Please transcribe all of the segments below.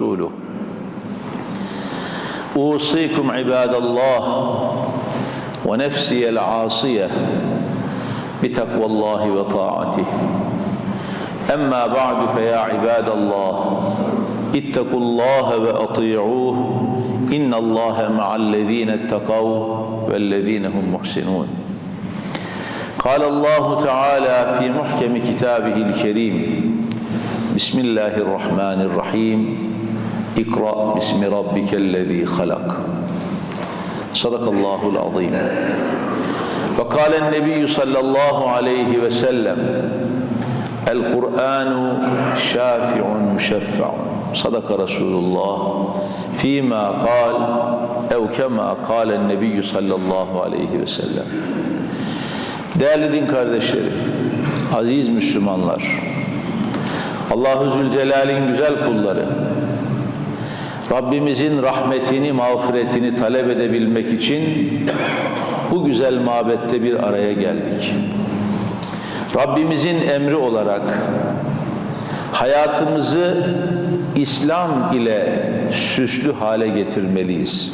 ورسوله. أوصيكم عباد الله ونفسي العاصية بتقوى الله وطاعته. أما بعد فيا عباد الله اتقوا الله وأطيعوه إن الله مع الذين اتقوا والذين هم محسنون. قال الله تعالى في محكم كتابه الكريم بسم الله الرحمن الرحيم. İkra bismi rabbikellezî halak. Sadakallahul azîm. Ve kâlen nebiyyü sallallahu aleyhi ve sellem El Kur'anu şafi'un müşeffa'un. Sadaka Resulullah fîmâ kâl ev kemâ kâlen nebiyyü sallallahu aleyhi ve sellem. Değerli din kardeşlerim, aziz Müslümanlar, Allahu Zülcelal'in güzel kulları, Rabbimizin rahmetini, mağfiretini talep edebilmek için bu güzel mabette bir araya geldik. Rabbimizin emri olarak hayatımızı İslam ile süslü hale getirmeliyiz.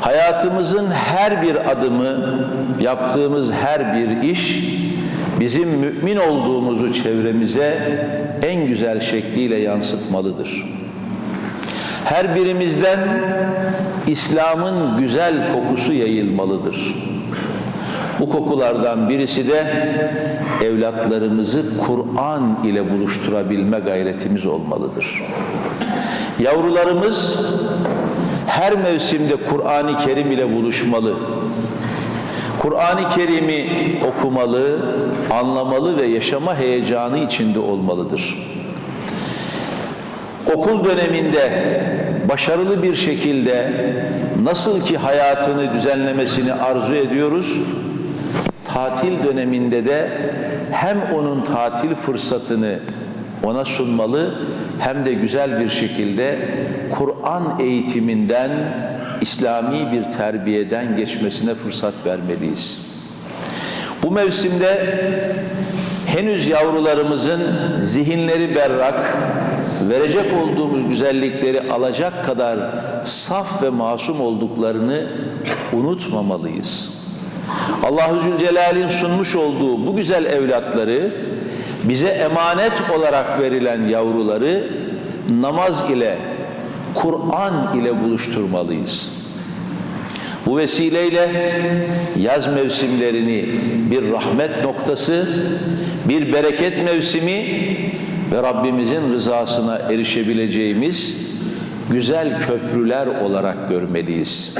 Hayatımızın her bir adımı, yaptığımız her bir iş bizim mümin olduğumuzu çevremize en güzel şekliyle yansıtmalıdır. Her birimizden İslam'ın güzel kokusu yayılmalıdır. Bu kokulardan birisi de evlatlarımızı Kur'an ile buluşturabilme gayretimiz olmalıdır. Yavrularımız her mevsimde Kur'an-ı Kerim ile buluşmalı. Kur'an-ı Kerim'i okumalı, anlamalı ve yaşama heyecanı içinde olmalıdır. Okul döneminde başarılı bir şekilde nasıl ki hayatını düzenlemesini arzu ediyoruz, tatil döneminde de hem onun tatil fırsatını ona sunmalı hem de güzel bir şekilde Kur'an eğitiminden, İslami bir terbiyeden geçmesine fırsat vermeliyiz. Bu mevsimde henüz yavrularımızın zihinleri berrak, verecek olduğumuz güzellikleri alacak kadar saf ve masum olduklarını unutmamalıyız. Allahu Zülcelal'in sunmuş olduğu bu güzel evlatları bize emanet olarak verilen yavruları namaz ile, Kur'an ile buluşturmalıyız. Bu vesileyle yaz mevsimlerini bir rahmet noktası, bir bereket mevsimi ve Rabbimizin rızasına erişebileceğimiz güzel köprüler olarak görmeliyiz.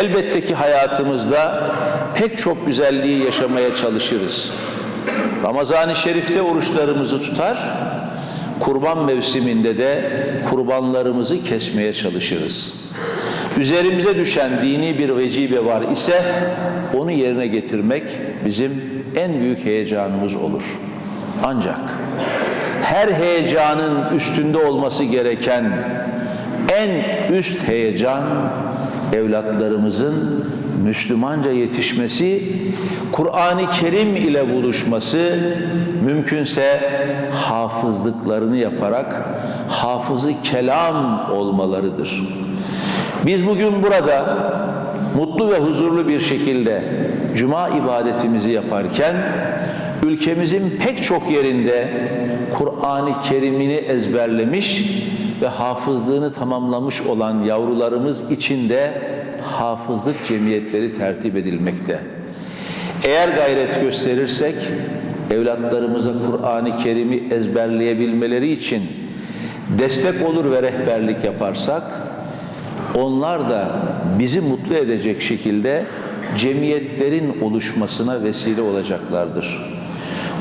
Elbette ki hayatımızda pek çok güzelliği yaşamaya çalışırız. Ramazan-ı Şerif'te oruçlarımızı tutar, kurban mevsiminde de kurbanlarımızı kesmeye çalışırız. Üzerimize düşen dini bir vecibe var ise onu yerine getirmek bizim en büyük heyecanımız olur. Ancak her heyecanın üstünde olması gereken en üst heyecan evlatlarımızın Müslümanca yetişmesi, Kur'an-ı Kerim ile buluşması, mümkünse hafızlıklarını yaparak hafızı kelam olmalarıdır. Biz bugün burada mutlu ve huzurlu bir şekilde cuma ibadetimizi yaparken ülkemizin pek çok yerinde Kur'an-ı Kerim'ini ezberlemiş ve hafızlığını tamamlamış olan yavrularımız için de hafızlık cemiyetleri tertip edilmekte. Eğer gayret gösterirsek evlatlarımıza Kur'an-ı Kerim'i ezberleyebilmeleri için destek olur ve rehberlik yaparsak onlar da bizi mutlu edecek şekilde cemiyetlerin oluşmasına vesile olacaklardır.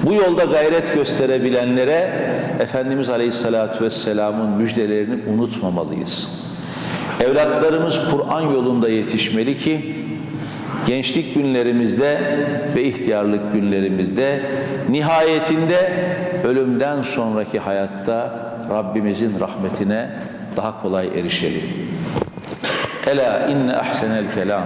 Bu yolda gayret gösterebilenlere Efendimiz Aleyhisselatü Vesselam'ın müjdelerini unutmamalıyız. Evlatlarımız Kur'an yolunda yetişmeli ki gençlik günlerimizde ve ihtiyarlık günlerimizde nihayetinde ölümden sonraki hayatta Rabbimizin rahmetine daha kolay erişelim. Ela inne ahsenel kelam